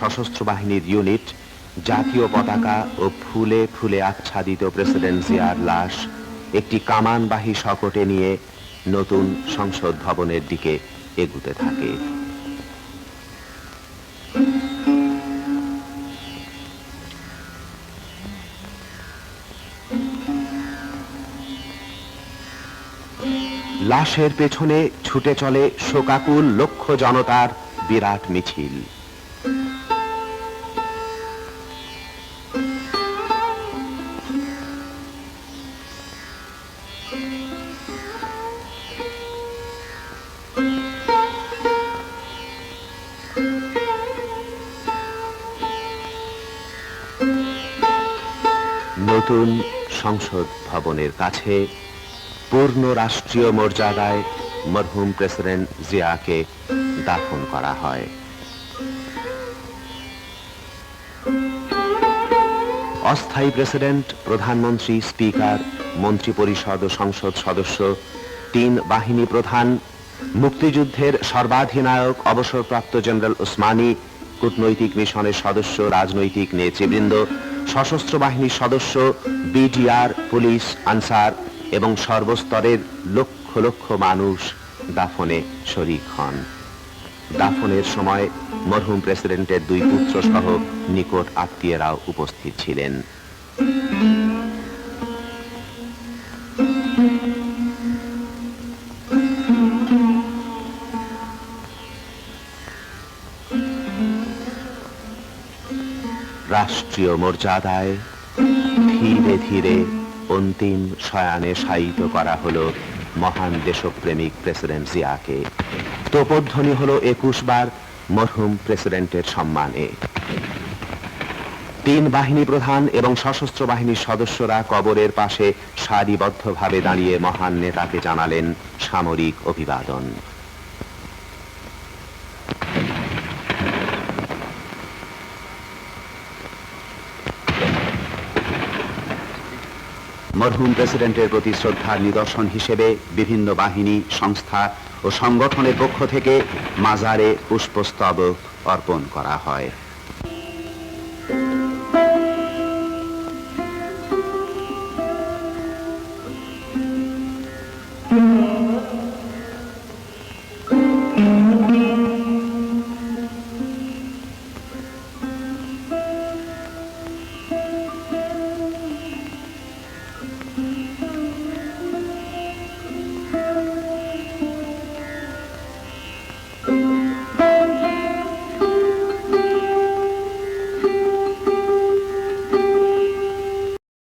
সশস্ত্র বাহিনীর ইউনিট জাতীয় পতাকা ও ফুলে ফুলে আচ্ছাদিত প্রেসিডেন্ট জিয়ার লাশ একটি কামানবাহী শকটে নিয়ে নতুন সংসদ ভবনের দিকে এগুতে থাকে। লাশের পেছনে ছুটে চলে শোকাকুল লক্ষ জনতার বিরাট মিছিল। নতুন সংসদ ভবনের কাছে পূর্ণ রাষ্ট্রীয় মর্যাদায় মরহুম প্রেসিডেন্ট জিয়াকে দাফন করা হয়। অস্থায়ী প্রেসিডেন্ট, প্রধানমন্ত্রী, স্পিকার, মন্ত্রিপরিষদ ও সংসদ সদস্য, তিন বাহিনী প্রধান, মুক্তিযুদ্ধের সর্বাধিনায়ক, অবসরপ্রাপ্ত জেনারেল ওসমানী, কূটনৈতিক মিশনের সদস্য, রাজনৈতিক নেতৃবৃন্দ সশস্ত্র বাহিনীর সদস্য, বিডিআর, পুলিশ, আনসার এবং সর্বস্তরের লক্ষ লক্ষ মানুষ দাফনে শরিক হন। দাফনের সময় মরহুম প্রেসিডেন্টের দুই পুত্র সহ নিকট আত্মীয়রাও উপস্থিত ছিলেন। রাষ্ট্রীয় মর্যাদায় ধীরে ধীরে অন্তিম শয়ানে শায়িত করা হলো মহান দেশপ্রেমিক প্রেসিডেন্ট জিয়াকে। তোপধ্বনি হলো একুশ মরহুম প্রেসিডেন্টের সম্মানে। তিন বাহিনী প্রধান এবং সশস্ত্র বাহিনীর সদস্যরা কবরের পাশে সারিবদ্ধভাবে দাঁড়িয়ে মহান নেতাকে জানালেন সামরিক অভিবাদন। মরহুম প্রেসিডেন্টের প্রতি শ্রদ্ধার নিদর্শন হিসেবে বিভিন্ন বাহিনী, সংস্থা ও সংগঠনের পক্ষ থেকে মাজারে পুষ্পস্তবক অর্পণ করা হয়